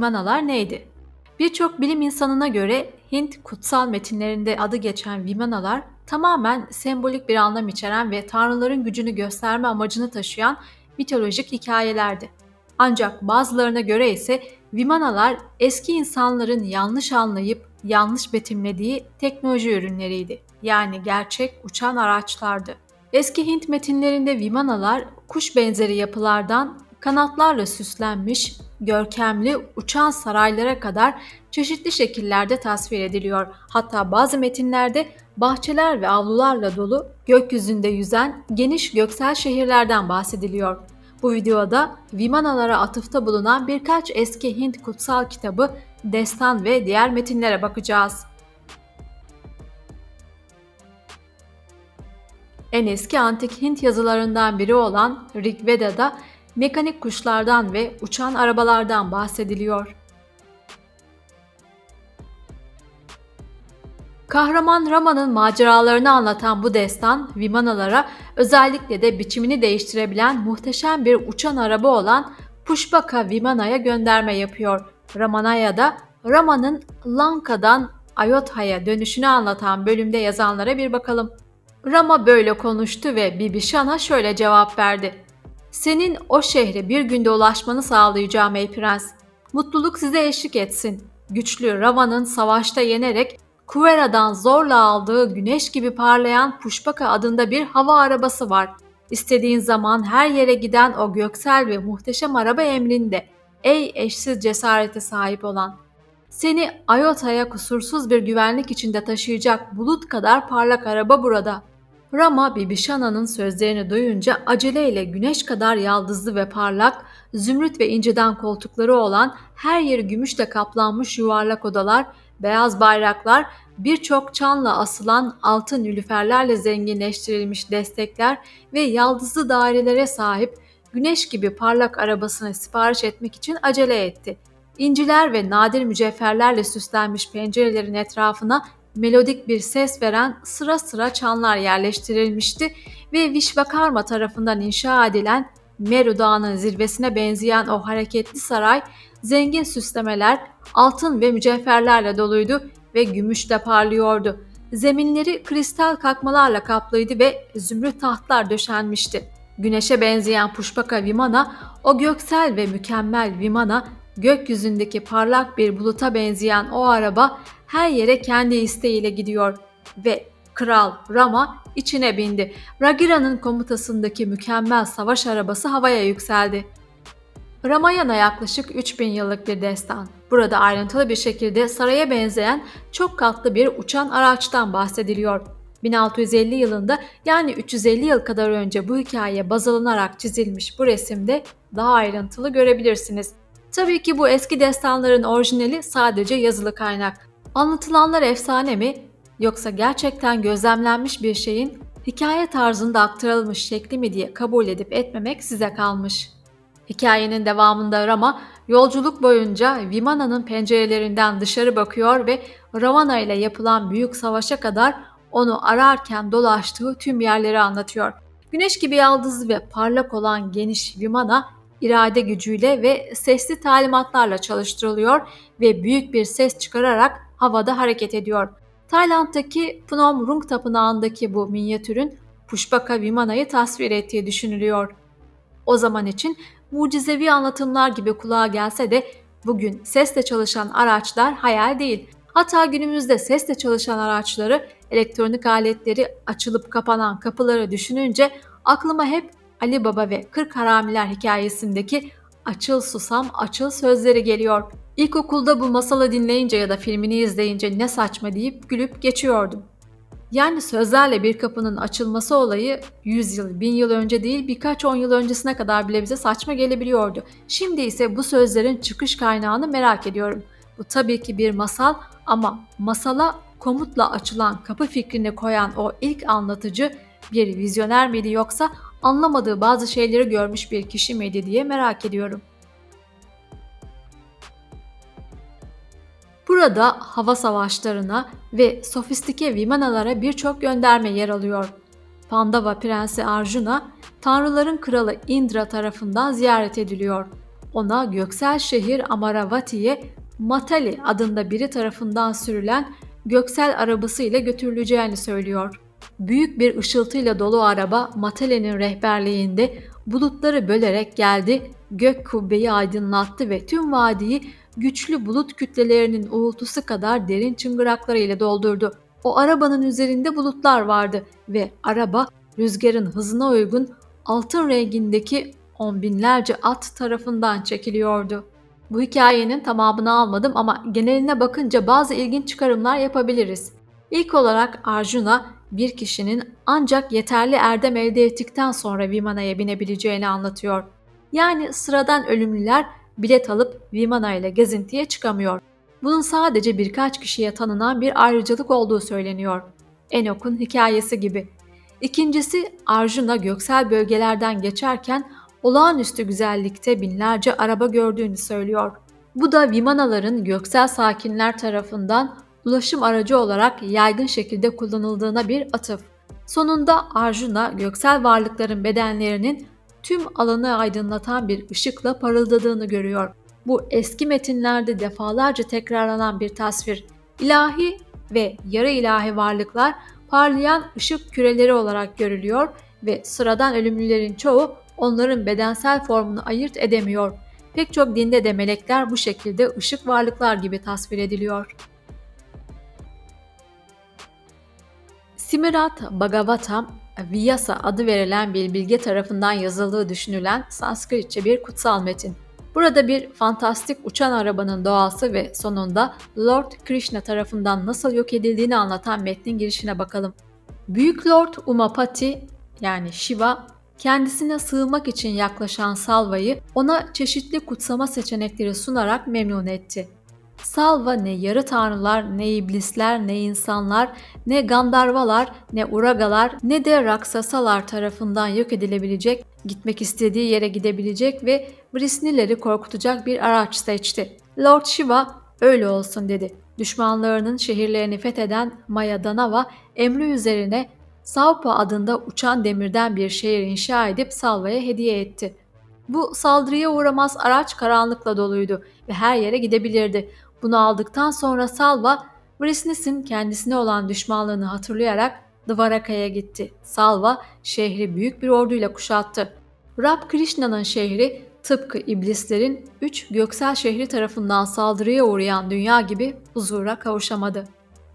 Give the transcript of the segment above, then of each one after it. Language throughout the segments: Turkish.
Vimanalar neydi? Birçok bilim insanına göre Hint kutsal metinlerinde adı geçen Vimanalar tamamen sembolik bir anlam içeren ve tanrıların gücünü gösterme amacını taşıyan mitolojik hikayelerdi. Ancak bazılarına göre ise Vimanalar eski insanların yanlış anlayıp yanlış betimlediği teknoloji ürünleriydi. Yani gerçek uçan araçlardı. Eski Hint metinlerinde Vimanalar kuş benzeri yapılardan kanatlarla süslenmiş, görkemli uçan saraylara kadar çeşitli şekillerde tasvir ediliyor. Hatta bazı metinlerde bahçeler ve avlularla dolu gökyüzünde yüzen geniş göksel şehirlerden bahsediliyor. Bu videoda Vimanalara atıfta bulunan birkaç eski Hint kutsal kitabı, destan ve diğer metinlere bakacağız. En eski antik Hint yazılarından biri olan Rig Veda'da mekanik kuşlardan ve uçan arabalardan bahsediliyor. Kahraman Rama'nın maceralarını anlatan bu destan Vimanalara özellikle de biçimini değiştirebilen muhteşem bir uçan araba olan Pushpaka Vimana'ya gönderme yapıyor. Ramanaya'da Rama'nın Lanka'dan Ayodhya'ya dönüşünü anlatan bölümde yazanlara bir bakalım. Rama böyle konuştu ve Bibişana şöyle cevap verdi. Senin o şehre bir günde ulaşmanı sağlayacağım ey prens. Mutluluk size eşlik etsin. Güçlü Rava'nın savaşta yenerek Kuvera'dan zorla aldığı güneş gibi parlayan Pushpaka adında bir hava arabası var. İstediğin zaman her yere giden o göksel ve muhteşem araba emrinde. Ey eşsiz cesarete sahip olan. Seni Ayota'ya kusursuz bir güvenlik içinde taşıyacak bulut kadar parlak araba burada. Rama Bibishana'nın sözlerini duyunca aceleyle güneş kadar yaldızlı ve parlak, zümrüt ve inciden koltukları olan her yeri gümüşle kaplanmış yuvarlak odalar, beyaz bayraklar, birçok çanla asılan altın nülüferlerle zenginleştirilmiş destekler ve yaldızlı dairelere sahip güneş gibi parlak arabasını sipariş etmek için acele etti. İnciler ve nadir mücevherlerle süslenmiş pencerelerin etrafına melodik bir ses veren sıra sıra çanlar yerleştirilmişti ve Vishvakarma tarafından inşa edilen Meru Dağı'nın zirvesine benzeyen o hareketli saray zengin süslemeler, altın ve mücevherlerle doluydu ve gümüşle parlıyordu. Zeminleri kristal kakmalarla kaplıydı ve zümrüt tahtlar döşenmişti. Güneşe benzeyen Pushpaka Vimana, o göksel ve mükemmel Vimana, gökyüzündeki parlak bir buluta benzeyen o araba her yere kendi isteğiyle gidiyor ve Kral Rama içine bindi. Ragira'nın komutasındaki mükemmel savaş arabası havaya yükseldi. Ramayana yaklaşık 3000 yıllık bir destan. Burada ayrıntılı bir şekilde saraya benzeyen çok katlı bir uçan araçtan bahsediliyor. 1650 yılında yani 350 yıl kadar önce bu hikaye baz alınarak çizilmiş bu resimde daha ayrıntılı görebilirsiniz. Tabii ki bu eski destanların orijinali sadece yazılı kaynak. Anlatılanlar efsane mi yoksa gerçekten gözlemlenmiş bir şeyin hikaye tarzında aktarılmış şekli mi diye kabul edip etmemek size kalmış. Hikayenin devamında Rama yolculuk boyunca Vimana'nın pencerelerinden dışarı bakıyor ve Ravana ile yapılan büyük savaşa kadar onu ararken dolaştığı tüm yerleri anlatıyor. Güneş gibi yaldızlı ve parlak olan geniş Vimana irade gücüyle ve sesli talimatlarla çalıştırılıyor ve büyük bir ses çıkararak havada hareket ediyor. Tayland'daki Phnom Rung Tapınağı'ndaki bu minyatürün Pushpaka Vimana'yı tasvir ettiği düşünülüyor. O zaman için mucizevi anlatımlar gibi kulağa gelse de bugün sesle çalışan araçlar hayal değil. Hatta günümüzde sesle çalışan araçları, elektronik aletleri açılıp kapanan kapıları düşününce aklıma hep Ali Baba ve Kırk Haramiler hikayesindeki açıl susam açıl sözleri geliyor. İlkokulda bu masalı dinleyince ya da filmini izleyince ne saçma deyip gülüp geçiyordum. Yani sözlerle bir kapının açılması olayı 100 yıl, 1000 yıl önce değil birkaç on yıl öncesine kadar bile bize saçma gelebiliyordu. Şimdi ise bu sözlerin çıkış kaynağını merak ediyorum. Bu tabii ki bir masal ama masala komutla açılan kapı fikrini koyan o ilk anlatıcı bir vizyoner miydi yoksa anlamadığı bazı şeyleri görmüş bir kişi miydi diye merak ediyorum. Burada hava savaşlarına ve sofistike Vimanalara birçok gönderme yer alıyor. Pandava Prensi Arjuna, tanrıların kralı Indra tarafından ziyaret ediliyor. ona göksel şehir Amaravati'ye Matali adında biri tarafından sürülen göksel arabası ile götürüleceğini söylüyor. Büyük bir ışıltıyla dolu araba Matale'nin rehberliğinde bulutları bölerek geldi, gök kubbeyi aydınlattı ve tüm vadiyi güçlü bulut kütlelerinin uğultusu kadar derin çıngıraklarıyla doldurdu. O arabanın üzerinde bulutlar vardı ve araba rüzgarın hızına uygun altın rengindeki on binlerce at tarafından çekiliyordu. Bu hikayenin tamamını almadım ama geneline bakınca bazı ilginç çıkarımlar yapabiliriz. İlk olarak Arjuna bir kişinin ancak yeterli erdem elde ettikten sonra Vimana'ya binebileceğini anlatıyor. Yani sıradan ölümlüler bilet alıp Vimana ile gezintiye çıkamıyor. Bunun sadece birkaç kişiye tanınan bir ayrıcalık olduğu söyleniyor. Enok'un hikayesi gibi. İkincisi Arjuna göksel bölgelerden geçerken olağanüstü güzellikte binlerce araba gördüğünü söylüyor. Bu da Vimanaların göksel sakinler tarafından ulaşım aracı olarak yaygın şekilde kullanıldığına bir atıf. Sonunda Arjuna göksel varlıkların bedenlerinin tüm alanı aydınlatan bir ışıkla parıldadığını görüyor. Bu eski metinlerde defalarca tekrarlanan bir tasvir. İlahi ve yarı ilahi varlıklar parlayan ışık küreleri olarak görülüyor ve sıradan ölümlülerin çoğu onların bedensel formunu ayırt edemiyor. Pek çok dinde de melekler bu şekilde ışık varlıklar gibi tasvir ediliyor. Simirat Bhagavatam, Vyasa adı verilen bir bilge tarafından yazıldığı düşünülen Sanskritçe bir kutsal metin. Burada bir fantastik uçan arabanın doğası ve sonunda Lord Krishna tarafından nasıl yok edildiğini anlatan metnin girişine bakalım. Büyük Lord Umapati yani Shiva kendisine sığmak için yaklaşan Salva'yı ona çeşitli kutsama seçenekleri sunarak memnun etti. Salva ne yarı tanrılar, ne iblisler, ne insanlar, ne gandarvalar, ne uragalar, ne de raksasalar tarafından yok edilebilecek, gitmek istediği yere gidebilecek ve Vrisnileri korkutacak bir araç seçti. Lord Shiva öyle olsun dedi. Düşmanlarının şehirlerini fetheden Maya Danava emri üzerine Saupa adında uçan demirden bir şehir inşa edip Salva'ya hediye etti. Bu saldırıya uğramaz araç karanlıkla doluydu ve her yere gidebilirdi. Bunu aldıktan sonra Salva, Vrisnis'in kendisine olan düşmanlığını hatırlayarak Dvaraka'ya gitti. Salva şehri büyük bir orduyla kuşattı. Rab Krishna'nın şehri tıpkı iblislerin üç göksel şehri tarafından saldırıya uğrayan dünya gibi huzura kavuşamadı.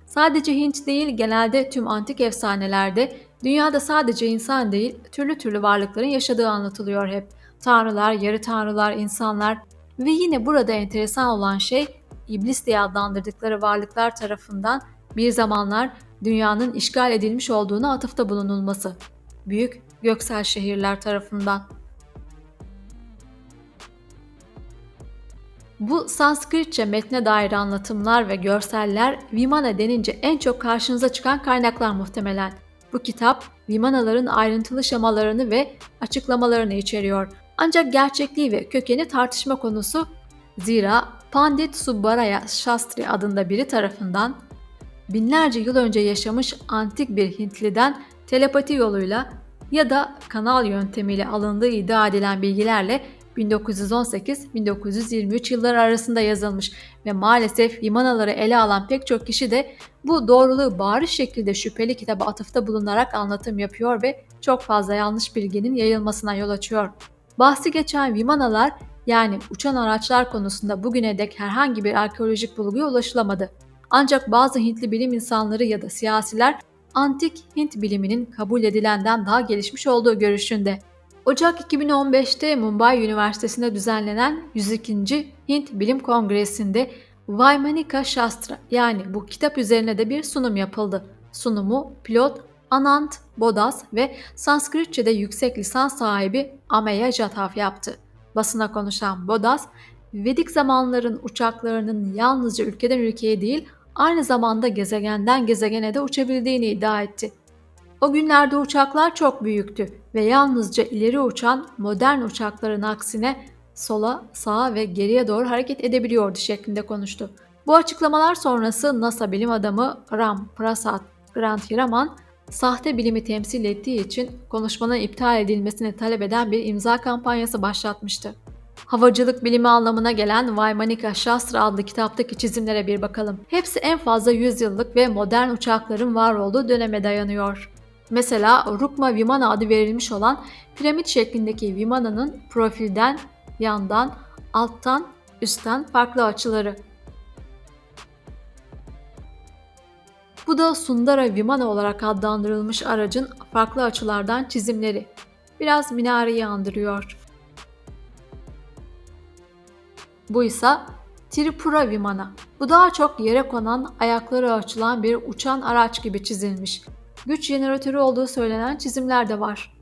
Sadece Hint değil genelde tüm antik efsanelerde dünyada sadece insan değil türlü türlü varlıkların yaşadığı anlatılıyor hep. Tanrılar, yarı tanrılar, insanlar ve yine burada enteresan olan şey iblis diye adlandırdıkları varlıklar tarafından bir zamanlar dünyanın işgal edilmiş olduğunu atıfta bulunulması. Büyük göksel şehirler tarafından. Bu Sanskritçe metne dair anlatımlar ve görseller Vimana denince en çok karşınıza çıkan kaynaklar muhtemelen. Bu kitap Vimanaların ayrıntılı şemalarını ve açıklamalarını içeriyor. Ancak gerçekliği ve kökeni tartışma konusu. Zira Pandit Subbaraya Shastri adında biri tarafından binlerce yıl önce yaşamış antik bir Hintliden telepati yoluyla ya da kanal yöntemiyle alındığı iddia edilen bilgilerle 1918-1923 yılları arasında yazılmış ve maalesef Vimanaları ele alan pek çok kişi de bu doğruluğu bariz şekilde şüpheli kitaba atıfta bulunarak anlatım yapıyor ve çok fazla yanlış bilginin yayılmasına yol açıyor. Bahsi geçen Vimanalar yani uçan araçlar konusunda bugüne dek herhangi bir arkeolojik bulguya ulaşılamadı. Ancak bazı Hintli bilim insanları ya da siyasiler antik Hint biliminin kabul edilenden daha gelişmiş olduğu görüşünde. Ocak 2015'te Mumbai Üniversitesi'nde düzenlenen 102. Hint Bilim Kongresi'nde Vaimanika Shastra yani bu kitap üzerine de bir sunum yapıldı. Sunumu pilot Anant Bodas ve Sanskritçe'de yüksek lisans sahibi Ameya Jatav yaptı. Basına konuşan Bodas, Vedik zamanların uçaklarının yalnızca ülkeden ülkeye değil aynı zamanda gezegenden gezegene de uçabildiğini iddia etti. O günlerde uçaklar çok büyüktü ve yalnızca ileri uçan modern uçakların aksine sola, sağa ve geriye doğru hareket edebiliyordu şeklinde konuştu. Bu açıklamalar sonrası NASA bilim adamı Ram Prasad Grantiraman sahte bilimi temsil ettiği için konuşmanın iptal edilmesini talep eden bir imza kampanyası başlatmıştı. Havacılık bilimi anlamına gelen Vaimanika Shastra adlı kitaptaki çizimlere bir bakalım. Hepsi en fazla 100 yıllık ve modern uçakların var olduğu döneme dayanıyor. Mesela Rukma Vimana adı verilmiş olan piramit şeklindeki Vimana'nın profilden, yandan, alttan, üstten farklı açıları. Bu da Sundara Vimana olarak adlandırılmış aracın farklı açılardan çizimleri. Biraz minareyi andırıyor. Bu ise Tripura Vimana. Bu daha çok yere konan, ayakları açılan bir uçan araç gibi çizilmiş. Güç jeneratörü olduğu söylenen çizimler de var.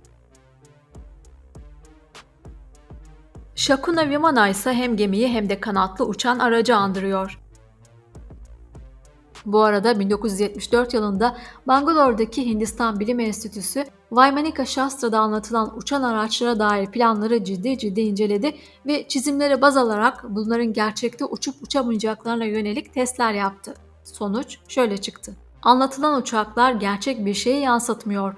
Shakuna Vimana ise hem gemiyi hem de kanatlı uçan aracı andırıyor. Bu arada 1974 yılında Bangalore'daki Hindistan Bilim Enstitüsü Vaimanika Shastra'da anlatılan uçan araçlara dair planları ciddi ciddi inceledi ve çizimleri baz alarak bunların gerçekte uçup uçamayacaklarına yönelik testler yaptı. Sonuç şöyle çıktı. Anlatılan uçaklar gerçek bir şeyi yansıtmıyor.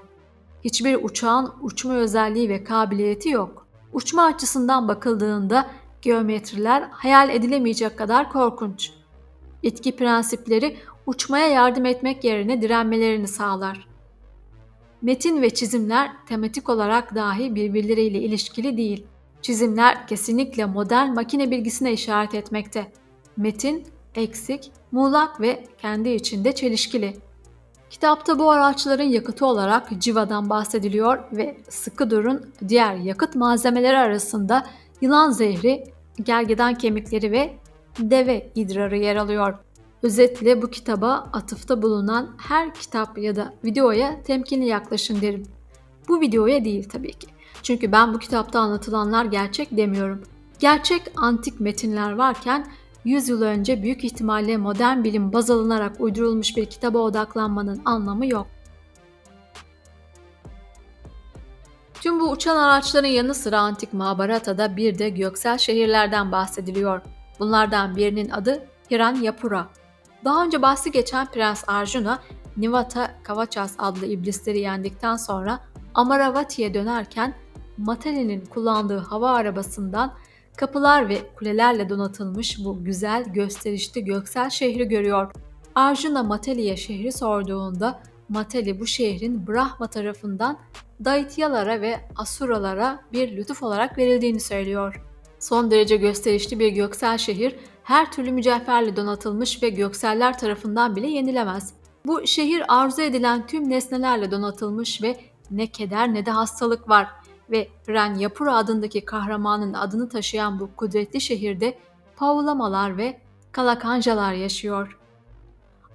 Hiçbir uçağın uçma özelliği ve kabiliyeti yok. Uçma açısından bakıldığında geometriler hayal edilemeyecek kadar korkunç. Etki prensipleri uçmaya yardım etmek yerine direnmelerini sağlar. Metin ve çizimler tematik olarak dahi birbirleriyle ilişkili değil. Çizimler kesinlikle modern makine bilgisine işaret etmekte. Metin eksik, muğlak ve kendi içinde çelişkili. Kitapta bu araçların yakıtı olarak civadan bahsediliyor ve sıkı durun diğer yakıt malzemeleri arasında yılan zehri, gergedan kemikleri ve deve idrarı yer alıyor. Özetle bu kitaba atıfta bulunan her kitap ya da videoya temkinli yaklaşın derim. Bu videoya değil tabii ki. Çünkü ben bu kitapta anlatılanlar gerçek demiyorum. Gerçek antik metinler varken 100 yıl önce büyük ihtimalle modern bilim baz alınarak uydurulmuş bir kitaba odaklanmanın anlamı yok. Tüm bu uçan araçların yanı sıra antik Mahabharata'da bir de göksel şehirlerden bahsediliyor. Bunlardan birinin adı Hiranyapura. Daha önce bahsi geçen Prens Arjuna, Nivata Kavachas adlı iblisleri yendikten sonra Amaravati'ye dönerken Mateli'nin kullandığı hava arabasından kapılar ve kulelerle donatılmış bu güzel gösterişli göksel şehri görüyor. Arjuna Mateli'ye şehri sorduğunda Mateli bu şehrin Brahma tarafından Daityalara ve Asuralara bir lütuf olarak verildiğini söylüyor. Son derece gösterişli bir göksel şehir her türlü mücevherle donatılmış ve gökseller tarafından bile yenilemez. Bu şehir arzu edilen tüm nesnelerle donatılmış ve ne keder ne de hastalık var ve Ren Yapura adındaki kahramanın adını taşıyan bu kudretli şehirde Pavlamalar ve Kalakanjalar yaşıyor.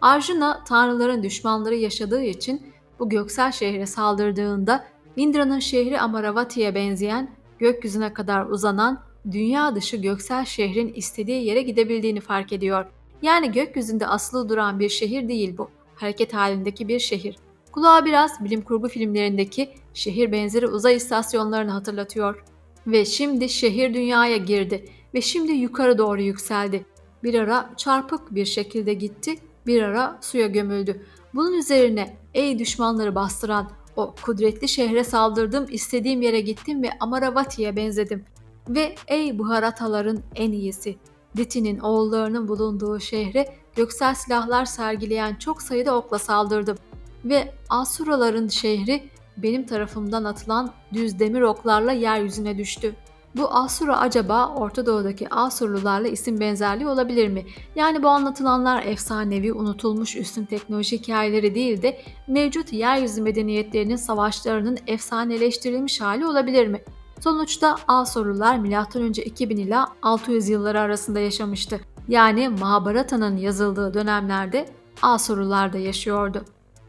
Arjuna tanrıların düşmanları yaşadığı için bu göksel şehre saldırdığında Indra'nın şehri Amaravati'ye benzeyen gökyüzüne kadar uzanan dünya dışı göksel şehrin istediği yere gidebildiğini fark ediyor. Yani gökyüzünde asılı duran bir şehir değil bu. Hareket halindeki bir şehir. Kulağa biraz bilim kurgu filmlerindeki şehir benzeri uzay istasyonlarını hatırlatıyor. Ve şimdi şehir dünyaya girdi ve şimdi yukarı doğru yükseldi. Bir ara çarpık bir şekilde gitti, bir ara suya gömüldü. Bunun üzerine ey düşmanları bastıran o kudretli şehre saldırdım, istediğim yere gittim ve Amaravati'ye benzedim. Ve ey buharataların en iyisi, Diti'nin oğullarının bulunduğu şehre göksel silahlar sergileyen çok sayıda okla saldırdım. Ve Asuraların şehri benim tarafımdan atılan düz demir oklarla yeryüzüne düştü. Bu Asura acaba Orta Doğu'daki Asurlularla isim benzerliği olabilir mi? Yani bu anlatılanlar efsanevi, unutulmuş üstün teknoloji hikayeleri değil de mevcut yeryüzü medeniyetlerinin savaşlarının efsaneleştirilmiş hali olabilir mi? Sonuçta Asurlular M.Ö. 2000 ila 600 yılları arasında yaşamıştı. Yani Mahabharata'nın yazıldığı dönemlerde Asurlular da yaşıyordu.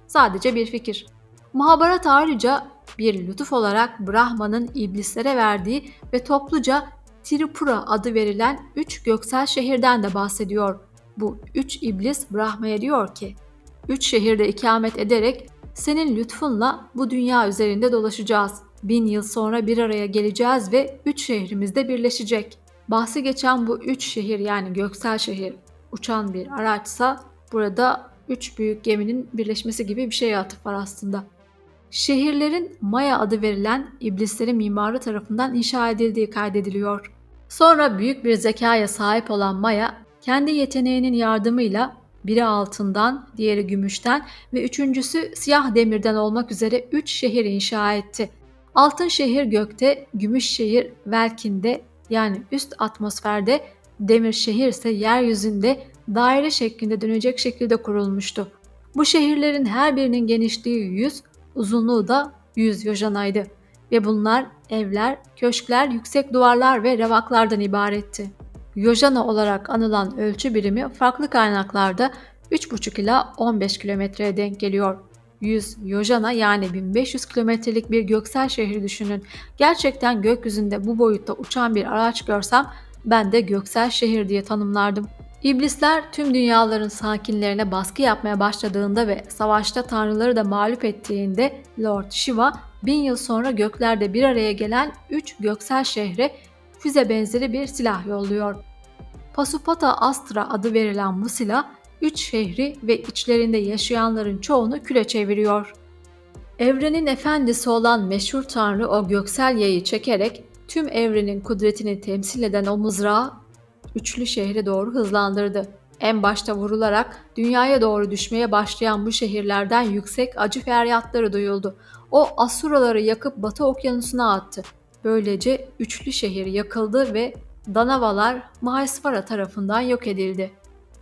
Sadece bir fikir. Mahabharata ayrıca bir lütuf olarak Brahma'nın iblislere verdiği ve topluca Tripura adı verilen üç göksel şehirden de bahsediyor. Bu üç iblis Brahma'ya diyor ki, üç şehirde ikamet ederek senin lütfunla bu dünya üzerinde dolaşacağız. Bin yıl sonra bir araya geleceğiz ve üç şehrimizde birleşecek. Bahsi geçen bu üç şehir yani göksel şehir uçan bir araçsa burada üç büyük geminin birleşmesi gibi bir şeye atıf var aslında. Şehirlerin Maya adı verilen iblislerin mimarı tarafından inşa edildiği kaydediliyor. Sonra büyük bir zekaya sahip olan Maya kendi yeteneğinin yardımıyla biri altından, diğeri gümüşten ve üçüncüsü siyah demirden olmak üzere üç şehir inşa etti. Altın şehir gökte, gümüş şehir Velkin'de yani üst atmosferde, demir şehir ise yeryüzünde daire şeklinde dönecek şekilde kurulmuştu. Bu şehirlerin her birinin genişliği 100, uzunluğu da 100 yojanaydı ve bunlar evler, köşkler, yüksek duvarlar ve revaklardan ibaretti. Yojana olarak anılan ölçü birimi farklı kaynaklarda 3,5 ila 15 kilometreye denk geliyor. 100 Yojana yani 1500 kilometrelik bir göksel şehri düşünün. Gerçekten gökyüzünde bu boyutta uçan bir araç görsem ben de göksel şehir diye tanımlardım. İblisler tüm dünyaların sakinlerine baskı yapmaya başladığında ve savaşta tanrıları da mağlup ettiğinde Lord Shiva bin yıl sonra göklerde bir araya gelen üç göksel şehre füze benzeri bir silah yolluyor. Pasupata Astra adı verilen bu silah üç şehri ve içlerinde yaşayanların çoğunu küle çeviriyor. Evrenin efendisi olan meşhur tanrı o göksel yayı çekerek tüm evrenin kudretini temsil eden o mızrağı üçlü şehre doğru hızlandırdı. En başta vurularak dünyaya doğru düşmeye başlayan bu şehirlerden yüksek acı feryatları duyuldu. O Asuraları yakıp Batı Okyanusu'na attı. Böylece üçlü şehir yakıldı ve Danavalar Mahesvara tarafından yok edildi.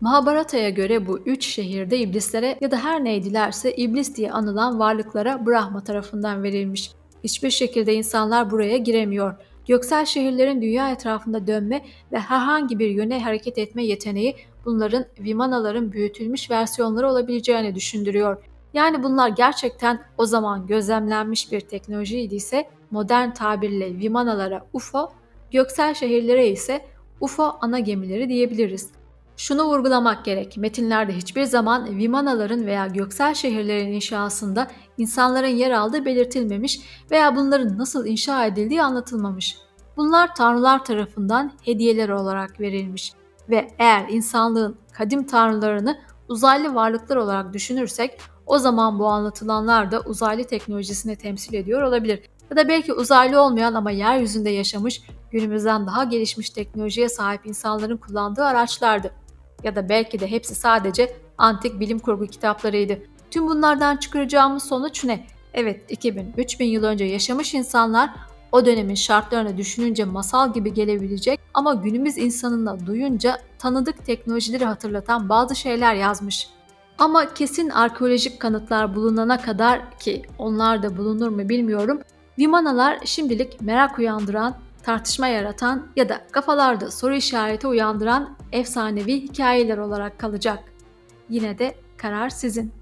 Mahabharata'ya göre bu üç şehirde iblislere ya da her neydilerse iblis diye anılan varlıklara Brahma tarafından verilmiş. Hiçbir şekilde insanlar buraya giremiyor. Göksel şehirlerin dünya etrafında dönme ve herhangi bir yöne hareket etme yeteneği bunların Vimanaların büyütülmüş versiyonları olabileceğini düşündürüyor. Yani bunlar gerçekten o zaman gözlemlenmiş bir teknolojiydi ise modern tabirle Vimanalara UFO, göksel şehirlere ise UFO ana gemileri diyebiliriz. Şunu vurgulamak gerek. Metinlerde hiçbir zaman Vimanaların veya göksel şehirlerin inşasında insanların yer aldığı belirtilmemiş veya bunların nasıl inşa edildiği anlatılmamış. Bunlar tanrılar tarafından hediyeler olarak verilmiş ve eğer insanlığın kadim tanrılarını uzaylı varlıklar olarak düşünürsek o zaman bu anlatılanlar da uzaylı teknolojisini temsil ediyor olabilir. Ya da belki uzaylı olmayan ama yeryüzünde yaşamış, günümüzden daha gelişmiş teknolojiye sahip insanların kullandığı araçlardı. Ya da belki de hepsi sadece antik bilim kurgu kitaplarıydı. Tüm bunlardan çıkaracağımız sonuç ne? Evet 2000-3000 yıl önce yaşamış insanlar o dönemin şartlarını düşününce masal gibi gelebilecek ama günümüz insanına duyunca tanıdık teknolojileri hatırlatan bazı şeyler yazmış. Ama kesin arkeolojik kanıtlar bulunana kadar ki onlar da bulunur mu bilmiyorum. Vimanalar şimdilik merak uyandıran, tartışma yaratan ya da kafalarda soru işareti uyandıran efsanevi hikayeler olarak kalacak. Yine de karar sizin.